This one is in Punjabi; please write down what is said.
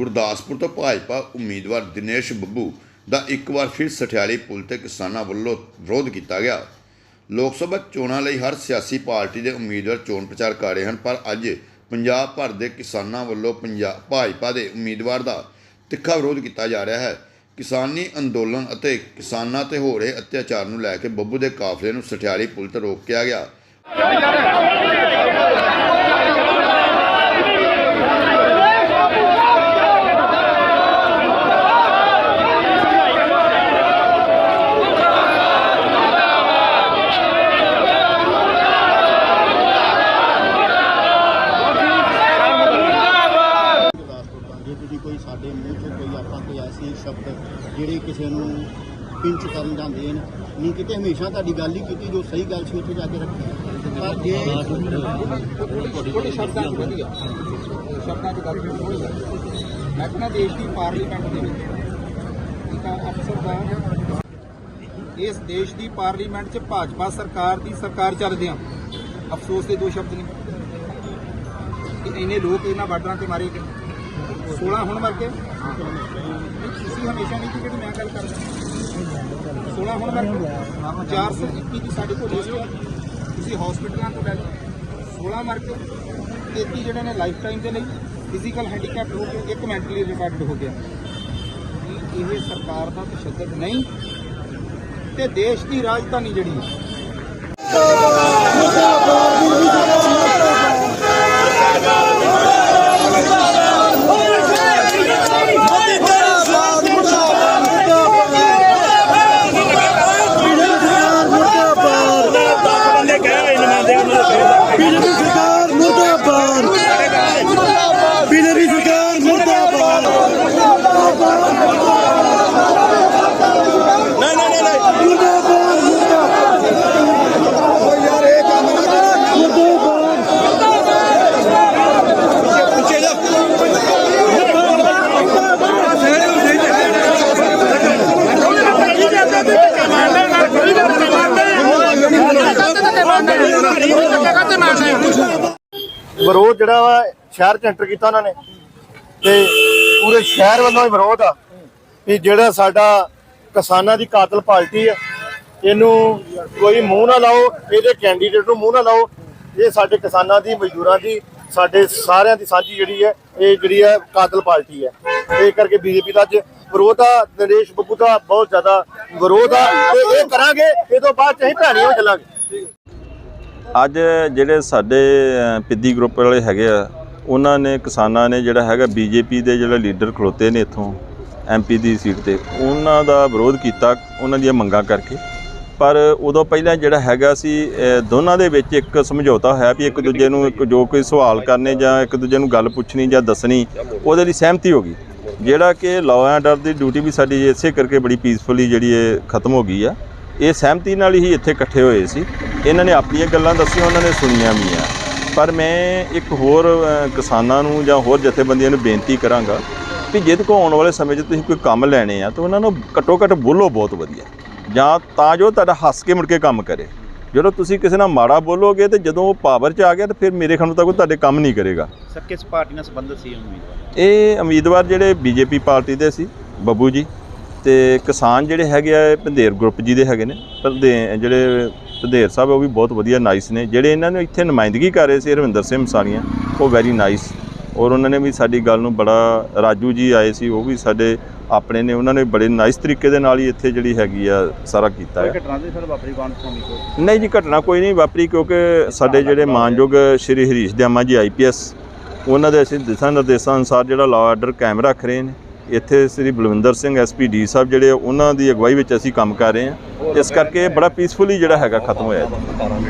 ਗੁਰਦਾਸਪੁਰ ਤੋਂ ਭਾਜਪਾ ਉਮੀਦਵਾਰ ਦਿਨੇਸ਼ ਬੱਬੂ ਦਾ ਇੱਕ ਵਾਰ ਫਿਰ ਸਠਿਆਲੀ ਪੁਲ ਤੇ ਕਿਸਾਨਾਂ ਵੱਲੋਂ ਵਿਰੋਧ ਕੀਤਾ ਗਿਆ। ਲੋਕ ਸਭਾ ਚੋਣਾਂ ਲਈ ਹਰ ਸਿਆਸੀ ਪਾਰਟੀ ਦੇ ਉਮੀਦਵਾਰ ਚੋਣ ਪ੍ਰਚਾਰ ਕਰ ਰਹੇ ਹਨ, ਪਰ ਅੱਜ ਪੰਜਾਬ ਭਰ ਦੇ ਕਿਸਾਨਾਂ ਵੱਲੋਂ ਪੰਜਾਬ ਭਾਜਪਾ ਦੇ ਉਮੀਦਵਾਰ ਦਾ ਤਿੱਖਾ ਵਿਰੋਧ ਕੀਤਾ ਜਾ ਰਿਹਾ ਹੈ। ਕਿਸਾਨੀ ਅੰਦੋਲਨ ਅਤੇ ਕਿਸਾਨਾਂ ਤੇ ਹੋ ਰਹੇ ਅਤਿਆਚਾਰ ਨੂੰ ਲੈ ਕੇ ਬੱਬੂ ਦੇ ਕਾਫਲੇ ਨੂੰ ਸਠਿਆਲੀ ਪੁਲ ਤੇ ਰੋਕਿਆ ਗਿਆ। ਤੁਸੀਂ ਕੋਈ ਸਾਡੇ ਮੂੰਹ ਚੋਂ ਕੋਈ ਆਪਾਂ ਕੋਈ ਐਸੇ ਸ਼ਬਦ ਜਿਹੜੇ ਕਿਸੇ ਨੂੰ ਪਿੰਚ ਕਰਨ ਜਾਂ ਦੇਣ, ਨਹੀਂ, ਕਿਤੇ ਹਮੇਸ਼ਾ ਤੁਹਾਡੀ ਗੱਲ ਹੀ ਕੀਤੀ, ਜੋ ਸਹੀ ਗੱਲ ਸੀ ਉੱਥੇ ਜਾ ਕੇ ਰੱਖੀ। ਪਰ ਜੇ ਥੋੜੇ ਸ਼ਬਦਾਂ 'ਚ ਵਧੀਆ ਸ਼ਬਦਾਂ 'ਚ ਗੱਲ ਹੋਈ ਮੈਂ ਕਹਿੰਦਾ ਦੇਸ਼ ਦੀ ਪਾਰਲੀਮੈਂਟ ਦੇ ਵਿੱਚ ਇੱਕ ਅਫਸਰ ਦਾ ਇਸ ਦੇਸ਼ ਦੀ ਪਾਰਲੀਮੈਂਟ 'ਚ ਭਾਜਪਾ ਸਰਕਾਰ ਦੀ ਸਰਕਾਰ ਚੱਲਦਿਆਂ ਅਫਸੋਸ ਦੇ ਦੋ ਸ਼ਬਦ ਨੇ। ਕਿ ਇੰਨੇ ਲੋਕ ਇਹਨਾਂ ਬਾਰਡਰਾਂ ਤੇ ਮਾਰੇ ਗਏ। 16 ਹੁਣ ਮਰ ਗਏ ਤੁਸੀਂ ਹਮੇਸ਼ਾ ਨਹੀਂ ਕਿ ਜਿਹੜੀ ਮੈਂ ਗੱਲ ਕਰਦਾ 16 ਹੁਣ ਮਰ ਗਏ 421 ਦੀ ਸਾਡੇ ਕੋਲ ਲਿਸਟ ਹੈ ਤੁਸੀਂ ਹਸਪੀਟਲਾਂ ਤੋਂ ਲੈ ਲਓ। 16 ਮਰ ਗਏ 33 ਜਿਹੜੇ ਨੇ ਲਾਈਫ ਟਾਈਮ ਦੇ ਲਈ ਫਿਜ਼ੀਕਲ ਹੈਂਡੀਕੈਪ ਹੋ ਕੇ ਇੱਕ ਮੈਂਟਲੀ ਰਿਟਾਰਡ ਹੋ ਗਿਆ। ਇਹ ਸਰਕਾਰ ਦਾ ਤਸ਼ੱਦਦ ਨਹੀਂ? ਤੇ ਦੇਸ਼ ਦੀ ਰਾਜਧਾਨੀ ਜਿਹੜੀ ਹੈ ਬੀਜੇਪੀ ਸਰਕਾਰ ਮੁਰਦਾਬਾਦ ਬੀਜੇਪੀ ਸਰਕਾਰ ਮੁਰਦਾਬਾਦ ਨਹੀਂ ਨਹੀਂ ਨਹੀਂ ਮੁਰਦਾਬਾਦ ਮੁਰਦਾਬਾਦ ਯਾਰ ਇਹ ਕੰਮ ਨਾ ਕਰ ਮੁਰਦਾਬਾਦ ਪਿੱਛੇ ਜਾ ਵਿਰੋਧ ਜਿਹੜਾ ਵਾ, ਸ਼ਹਿਰ ਚ ਐਂਟਰ ਕੀਤਾ ਉਹਨਾਂ ਨੇ। ਤੇ ਪੂਰੇ ਸ਼ਹਿਰ ਵੱਲੋਂ ਹੀ ਵਿਰੋਧ ਆ ਵੀ ਜਿਹੜਾ ਸਾਡਾ ਕਿਸਾਨਾਂ ਦੀ ਕਾਤਲ ਪਾਰਟੀ ਆ, ਇਹਨੂੰ ਕੋਈ ਮੂੰਹ ਨਾ ਲਾਓ, ਇਹਦੇ ਕੈਂਡੀਡੇਟ ਨੂੰ ਮੂੰਹ ਨਾ ਲਾਓ। ਇਹ ਸਾਡੇ ਕਿਸਾਨਾਂ ਦੀ, ਮਜ਼ਦੂਰਾਂ ਦੀ, ਸਾਡੇ ਸਾਰਿਆਂ ਦੀ ਸਾਂਝੀ ਜਿਹੜੀ ਹੈ ਇਹ ਜਿਹੜੀ ਹੈ ਕਾਤਲ ਪਾਰਟੀ ਹੈ ਇਹ ਕਰਕੇ ਬੀਜੇਪੀ ਦਾ ਅੱਜ ਵਿਰੋਧ ਆ, ਨਰੇਸ਼ ਬੱਬੂ ਦਾ ਬਹੁਤ ਜ਼ਿਆਦਾ ਵਿਰੋਧ ਆ। ਤੇ ਇਹ ਕਰਾਂਗੇ, ਇਹ ਤੋਂ ਬਾਅਦ ਚ ਅਸੀਂ ਭੈਣੀਆਂ ਹੋ ਚੱਲਾਂਗੇ। ਅੱਜ ਜਿਹੜੇ ਸਾਡੇ ਅ, ਪਿੱਦੀ ਗਰੁੱਪ ਵਾਲੇ ਹੈਗੇ ਆ ਉਹਨਾਂ ਨੇ ਕਿਸਾਨਾਂ ਨੇ ਜਿਹੜਾ ਹੈਗਾ ਬੀਜੇਪੀ ਦੇ ਜਿਹੜੇ ਲੀਡਰ ਖਲੋਤੇ ਨੇ ਇੱਥੋਂ ਐਮਪੀ ਦੀ ਸੀਟ ਤੇ ਉਹਨਾਂ ਦਾ ਵਿਰੋਧ ਕੀਤਾ ਉਹਨਾਂ ਦੀਆਂ ਮੰਗਾਂ ਕਰਕੇ। ਪਰ ਉਦੋਂ ਪਹਿਲਾਂ ਜਿਹੜਾ ਹੈਗਾ ਸੀ ਦੋਨਾਂ ਦੇ ਵਿੱਚ ਇੱਕ ਸਮਝੌਤਾ ਹੋਇਆ ਵੀ ਇੱਕ ਦੂਜੇ ਨੂੰ ਇੱਕ ਜੋ ਕੋਈ ਸਵਾਲ ਕਰਨੇ ਜਾਂ ਇੱਕ ਦੂਜੇ ਨੂੰ ਗੱਲ ਪੁੱਛਣੀ ਜਾਂ ਦੱਸਣੀ ਉਹਦੇ ਲਈ ਸਹਿਮਤੀ ਹੋ ਗਈ। ਜਿਹੜਾ ਕਿ ਲਾਅ ਐਂਡ ਆਰਡਰ ਦੀ ਡਿਊਟੀ ਵੀ ਸਾਡੀ ਇਸੇ ਕਰਕੇ ਬੜੀ ਪੀਸਫੁਲੀ ਜਿਹੜੀ ਇਹ ਖਤਮ ਹੋ ਗਈ ਆ। ਇਹ ਸਹਿਮਤੀ ਨਾਲ ਹੀ ਇੱਥੇ ਇਕੱਠੇ ਹੋਏ ਸੀ। ਇਹਨਾਂ ਨੇ ਆਪਣੀਆਂ ਗੱਲਾਂ ਦੱਸੀਆਂ ਉਹਨਾਂ ਨੇ ਸੁਣੀਆਂ ਵੀ ਆ। ਪਰ ਮੈਂ ਇੱਕ ਹੋਰ ਕਿਸਾਨਾਂ ਨੂੰ ਜਾਂ ਹੋਰ ਜਥੇਬੰਦੀਆਂ ਨੂੰ ਬੇਨਤੀ ਕਰਾਂਗਾ ਕਿ ਜਿਹਦੇ ਕੋ ਆਉਣ ਵਾਲੇ ਸਮੇਂ 'ਚ ਤੁਸੀਂ ਕੋਈ ਕੰਮ ਲੈਣੇ ਆ ਤਾਂ ਉਹਨਾਂ ਨੂੰ ਘੱਟੋ ਘੱਟ ਬੋਲੋ ਬਹੁਤ ਵਧੀਆ। ਜਾਂ ਤਾਂ ਜੋ ਤੁਹਾਡਾ ਹੱਸ ਕੇ ਮੁੜ ਕੇ ਕੰਮ ਕਰੇ। ਜਦੋਂ ਤੁਸੀਂ ਕਿਸੇ ਨਾਲ ਮਾੜਾ ਬੋਲੋਗੇ ਤੇ ਜਦੋਂ ਉਹ ਪਾਵਰ 'ਚ ਆ ਗਿਆ ਤਾਂ ਫਿਰ ਮੇਰੇ ਖਿਆਲ ਨੂੰ ਤਾਂ ਕੋਈ ਤੁਹਾਡੇ ਕੰਮ ਨਹੀਂ ਕਰੇਗਾ। ਸਰ ਕਿਸ ਪਾਰਟੀ ਨਾਲ ਸੰਬੰਧਿਤ ਸੀ ਉਮੀਦਵਾਰ? ਇਹ ਉਮੀਦਵਾਰ ਜਿਹੜੇ ਬੀਜੇਪੀ ਪਾਰਟੀ ਦੇ ਸੀ ਬੱਬੂ ਜੀ। ਤੇ ਕਿਸਾਨ ਜਿਹੜੇ ਹੈਗੇ ਆ ਇਹ ਪੰਧੇਰ ਗਰੁੱਪ ਜੀ ਦੇ ਹੈਗੇ ਨੇ। ਪੰਧੇ ਜਿਹੜੇ ਪੰਧੇਰ ਸਾਹਿਬ ਉਹ ਵੀ ਬਹੁਤ ਵਧੀਆ ਨਾਈਸ ਨੇ। ਜਿਹੜੇ ਇਹਨਾਂ ਨੂੰ ਇੱਥੇ ਨੁਮਾਇੰਦਗੀ ਕਰ ਰਹੇ ਸੀ ਰਵਿੰਦਰ ਸਿੰਘ ਮਸਾਣੀਆਂ ਉਹ ਵੈਰੀ ਨਾਈਸ ਔਰ ਉਹਨਾਂ ਨੇ ਵੀ ਸਾਡੀ ਗੱਲ ਨੂੰ ਬੜਾ ਰਾਜੂ ਜੀ ਆਏ ਸੀ ਉਹ ਵੀ ਸਾਡੇ ਆਪਣੇ ਨੇ ਉਹਨਾਂ ਨੇ ਬੜੇ ਨਾਈਸ ਤਰੀਕੇ ਦੇ ਨਾਲ ਹੀ ਇੱਥੇ ਜਿਹੜੀ ਹੈਗੀ ਆ ਸਾਰਾ ਕੀਤਾ ਹੈ ਘਟਨਾ ਦੇ ਸਰ ਵਾਪਰੀ ਕੌਣ ਕੋ ਨਹੀਂ ਜੀ ਘਟਨਾ ਕੋਈ ਨਹੀਂ ਵਾਪਰੀ ਕਿਉਂਕਿ ਸਾਡੇ ਜਿਹੜੇ ਮਾਨਯੋਗ ਸ਼੍ਰੀ ਹਰੀਸ਼ ਦਿਆਮਾ ਜੀ ਆਈਪੀਐਸ ਉਹਨਾਂ ਦੇ ਅਸੀਂ ਦਿਸ਼ਾ ਨਿਰਦੇਸ਼ਾਂ ਅਨੁਸਾਰ ਜਿਹੜਾ ਲਾਅ ਆਰਡਰ ਕਾਇਮ ਰੱਖ ਰਹੇ ਨੇ। ਇੱਥੇ ਸ੍ਰੀ ਬਲਵਿੰਦਰ ਸਿੰਘ ਐਸਪੀਡੀ ਸਾਹਿਬ ਜਿਹੜੇ ਉਹਨਾਂ ਦੀ ਅਗਵਾਈ ਵਿੱਚ ਅਸੀਂ ਕੰਮ ਕਰ ਰਹੇ ਹਾਂ। ਇਸ ਕਰਕੇ ਇਹ ਬੜਾ ਪੀਸਫੁਲੀ ਜਿਹੜਾ ਹੈਗਾ ਖਤਮ ਹੋਇਆ ਜੀ